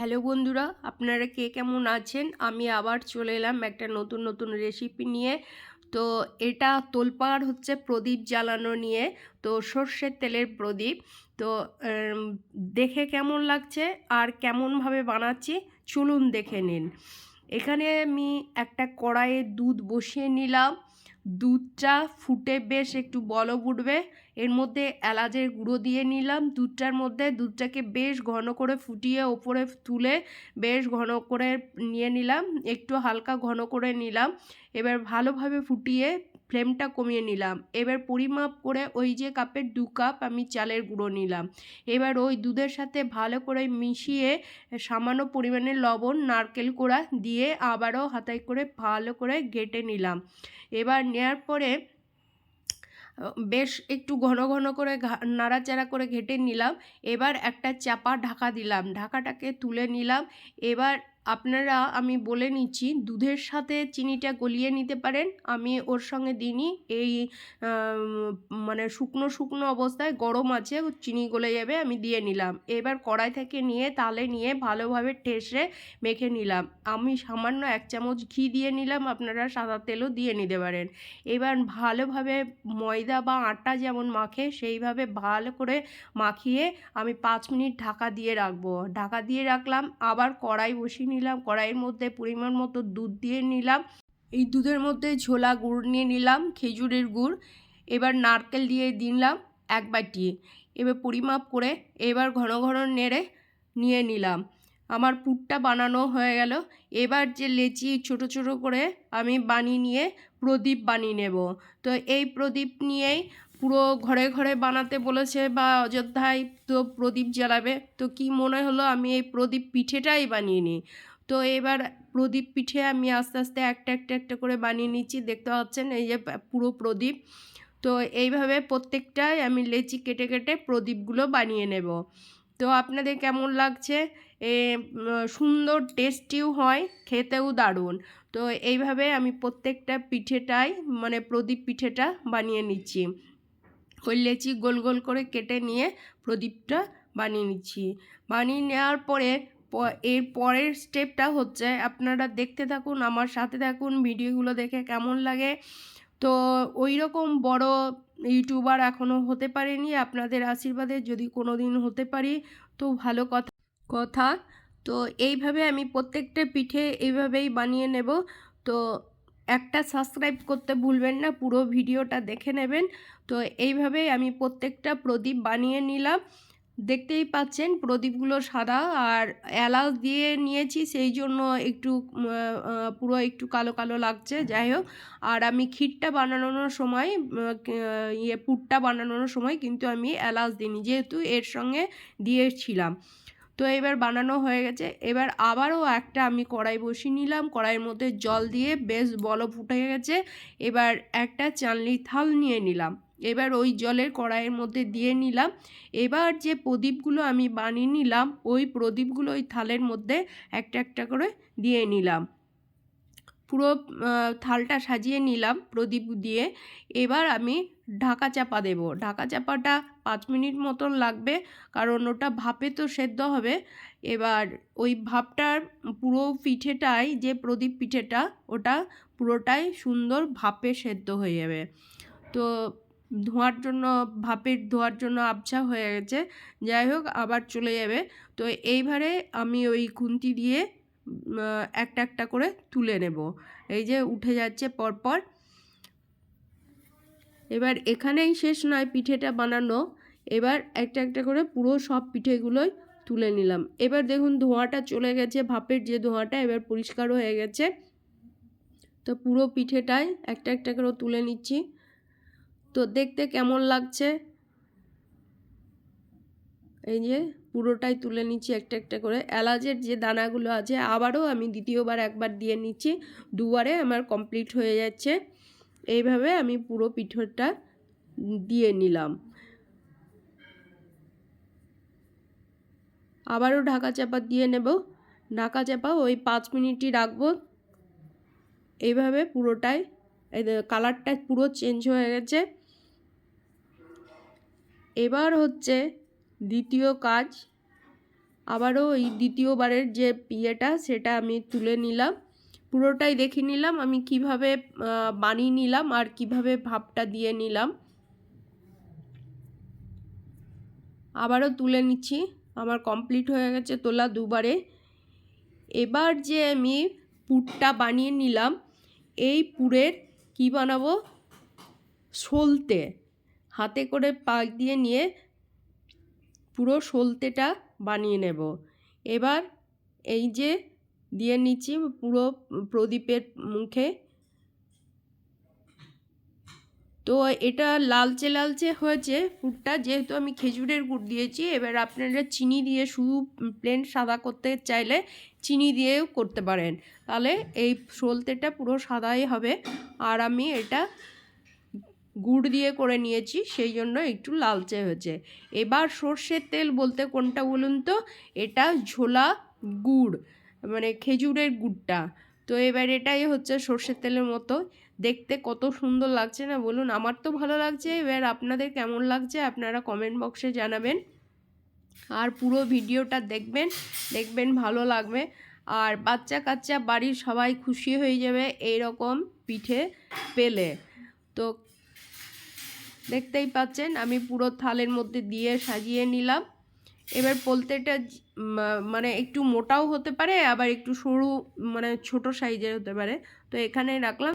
Hello বন্ধুরা, আপনারা কে কেমন আছেন? আমি আবার চলে এলাম একটা নতুন নতুন রেসিপি নিয়ে। তো এটা তোলপাড় হচ্ছে প্রদীপ জ্বালানো নিয়ে, তো সর্ষের তেলের প্রদীপ। তো দেখে কেমন লাগছে আর কেমনভাবে বানাচ্ছি চলুন দেখে নিন। এখানে আমি একটা কড়াইয়ে দুধ বসিয়ে নিলাম। দুধটা ফুটে বেশ একটু বলব উঠবে। এর মধ্যে এলাচের গুঁড়ো দিয়ে নিলাম। দুধটার মধ্যে দুধটাকে বেশ ঘন করে ফুটিয়ে ওপরে তুলে বেশ ঘন করে নিয়ে নিলাম। একটু হালকা ঘন করে নিলাম। এবার ভালোভাবে ফুটিয়ে ফ্লেমটা কমিয়ে নিলাম। এবার পরিমাপ করে ওই যে কাপের দু কাপ আমি চালের গুঁড়ো নিলাম। এবার ওই দুধের সাথে ভালো করে মিশিয়ে সামান্য পরিমাণে লবণ, নারকেল কোড়া দিয়ে আবারও হাতায় করে ভালো করে ঘেটে নিলাম। এবার নেওয়ার পরে, বেশ একটু ঘন ঘন করে নাড়াচাড়া করে ঘেটে নিলাম। এবার একটা চাপা ঢাকা দিলাম। ঢাকাটাকে তুলে নিলাম। এবার আপনারা, আমি বলে নিচ্ছি, দুধের সাথে চিনিটা গলিয়ে নিতে পারেন। আমি ওর সঙ্গে দিইনি। এই মানে শুকনো শুকনো অবস্থায় গরম আছে, চিনি গলে যাবে, আমি দিয়ে নিলাম। এবার কড়াই থেকে নিয়ে তালে নিয়ে ভালোভাবে ঠেসে মেখে নিলাম। আমি সামান্য এক চামচ ঘি দিয়ে নিলাম, আপনারা সাদা তেলও দিয়ে নিতে পারেন। এবার ভালোভাবে ময়দা বা আটা যেমন মাখে, সেইভাবে ভালো করে মাখিয়ে আমি পাঁচ মিনিট ঢাকা দিয়ে রাখব। ঢাকা দিয়ে রাখলাম, আবার কড়াই বসিয়ে নিলাম, কড়াইয়ের মধ্যে পরিমাণ মতো দুধ দিয়ে নিলাম। এই দুধের মধ্যে ঝোলা গুড় নিয়ে নিলাম, খেজুরের গুড়। এবার নারকেল দিয়ে দিলাম এক বাটি। এবার পরিমাপ করে এবার ঘন ঘন নেড়ে নিয়ে নিলাম। আমার পুরটা বানানো হয়ে গেল। এবার যে লেচি ছোট ছোট করে আমি বানিয়ে নিয়ে প্রদীপ বানিয়ে নেব। তো এই প্রদীপ নিয়েই পুরো ঘরে ঘরে বানাতে বলেছে বা অযোধ্যায় তো প্রদীপ জ্বালাবে। তো কি মনে হলো আমি এই প্রদীপ পিঠেটাই বানিয়ে নিই? তো এবার প্রদীপ পিঠে আমি আস্তে আস্তে একটা একটা একটা করে বানিয়ে নিচ্ছি। দেখতে পাচ্ছেন এই যে পুরো প্রদীপ। তো এইভাবে প্রত্যেকটাই আমি লেচি কেটে কেটে প্রদীপগুলো বানিয়ে নেব। তো আপনাদের কেমন লাগছে? এ সুন্দর টেস্টিও হয়, খেতেও দারুণ। তো এইভাবে আমি প্রত্যেকটা পিঠেটাই মানে প্রদীপ পিঠেটা বানিয়ে নিচ্ছি। ওই লেচি গোল গোল করে কেটে নিয়ে প্রদীপটা বানিয়ে নিচ্ছি। বানিয়ে নেওয়ার পরে এর পরের স্টেপটা হচ্ছে আপনারা দেখতে থাকুন, আমার সাথে থাকুন, ভিডিওগুলো দেখে কেমন লাগে। তো ওই রকম বড় ইউটিউবার এখনও হতে পারেনি, আপনাদের আশীর্বাদে যদি কোনো দিন হতে পারি, তো ভালো কথা। কথা। তো এইভাবে আমি প্রত্যেকটা পিঠে এইভাবেই বানিয়ে নেব। তো একটা সাবস্ক্রাইব করতে ভুলবেন না, পুরো ভিডিওটা দেখে নেবেন। তো এইভাবেই আমি প্রত্যেকটা প্রদীপ বানিয়ে নিলাম। দেখতেই পাচ্ছেন প্রদীপগুলো সাদা আর এলাচ দিয়ে নিয়েছি, সেই জন্য একটু পুরো একটু কালো কালো লাগছে। যাই হোক, আর আমি ক্ষীরটা বানানোর সময় ইয়ে পুরটা বানানোর সময় কিন্তু আমি এলাচ দিইনি, যেহেতু এর সঙ্গে দিয়েছিলাম। তো এবার বানানো হয়ে গেছে। এবার আবারও একটা আমি কড়াই বসিয়ে নিলাম। কড়াইয়ের মধ্যে জল দিয়ে বেশ বল ফুটে গেছে। এবার একটা চানলি থাল নিয়ে নিলাম। এবার ওই জলের কড়াইয়ের মধ্যে দিয়ে নিলাম। এবার যে প্রদীপগুলো আমি বানিয়ে নিলাম, ওই প্রদীপগুলো ওই থালের মধ্যে একটা একটা করে দিয়ে নিলাম। পুরো থালটা সাজিয়ে নিলাম প্রদীপ দিয়ে। এবার আমি ঢাকা চাপা দেব। ঢাকা চাপাটা পাঁচ মিনিট মতন লাগবে। কারণ ওটা ভাপে তো সেদ্ধ হবে। এবার ওই ভাপটার পুরো পিঠেটাই, যে প্রদীপ পিঠেটা, ওটা পুরোটাই সুন্দর ভাপে সেদ্ধ হয়ে যাবে। তো ধোঁয়ার জন্য, ভাপের ধোয়ার জন্য আবছা হয়ে গেছে। যাই হোক, আবার চলে যাবে। তো এইবারে আমি ওই খুন্তি দিয়ে একটা একটা করে তুলে নেব। এই যে উঠে যাচ্ছে পরপর। এবার এখানেই শেষ নয় পিঠেটা বানানো। এবার একটা একটা করে পুরো সব পিঠেগুলোই তুলে নিলাম। এবার দেখুন ধোঁয়াটা চলে গেছে, ভাপের যে ধোঁয়াটা এবার পরিষ্কার হয়ে গেছে। তো পুরো পিঠেটাই একটা একটা করে তুলে নিচ্ছি। তো দেখতে কেমন লাগছে? এই যে পুরোটাই তুলে নিচ্ছি একটা একটা করে। এলাচের যে দানাগুলো আছে আবারও আমি দ্বিতীয়বার একবার দিয়ে নিচ্ছি। দুবারে আমার কমপ্লিট হয়ে যাচ্ছে। এইভাবে আমি পুরো পিঠেটা দিয়ে নিলাম। আবারও ঢাকা চাপা দিয়ে নেব। ঢাকা চাপা ওই পাঁচ মিনিটই রাখব। এইভাবে পুরোটাই কালারটা পুরো চেঞ্জ হয়ে গেছে। এবার হচ্ছে দ্বিতীয় কাজ। আবারও এই দ্বিতীয়বারের যে ইয়েটা, সেটা আমি তুলে নিলাম। পুরোটাই দেখে নিলাম আমি কীভাবে বানিয়ে নিলাম আর কীভাবে ভাপটা দিয়ে নিলাম। আবারও তুলে নিচ্ছি। আমার কমপ্লিট হয়ে গেছে তোলা দুবারে। এবার যে আমি পুরটা বানিয়ে নিলাম, এই পুরের কি বানাবো? সলতে হাতে করে পাক দিয়ে নিয়ে পুরো সলতেটা বানিয়ে নেব। এবার এই যে দিয়ে নিচ্ছি পুরো প্রদীপের মুখে। তো এটা লালচে লালচে হয়েছে পুরটা যেহেতু আমি খেজুরের গুড় দিয়েছি, এবার আপনারা চিনি দিয়ে শুধু প্লেন সাদা করতে চাইলে চিনি দিয়েও করতে পারেন। তাহলে এই সলতেটা পুরো সাদাই হবে। আর আমি এটা গুড় দিয়ে করে নিয়েছি, সেই জন্য একটু লালচে হয়েছে। এবার সর্ষের তেল বলতে কোনটা বলুন তো? এটা ঝোলা গুড় মানে খেজুরের গুড়টা। তো এবার এটাই হচ্ছে সর্ষের তেলের মতো। দেখতে কত সুন্দর লাগছে না বলুন? আমার তো ভালো লাগছে। এবার আপনাদের কেমন লাগছে আপনারা কমেন্ট বক্সে জানাবেন। আর পুরো ভিডিওটা দেখবেন দেখবেন ভালো লাগবে। আর বাচ্চা কাচ্চা বাড়ির সবাই খুশি হয়ে যাবে এই রকম পিঠে পেলে। তো দেখতেই পাচ্ছেন, আমি পুরো থালের মধ্যে দিয়ে সাজিয়ে নিলাম। এবার পোলতেটা মানে একটু মোটাও হতে পারে, আবার একটু সরু মানে ছোট সাইজের হতে পারে। তো এখানে রাখলাম।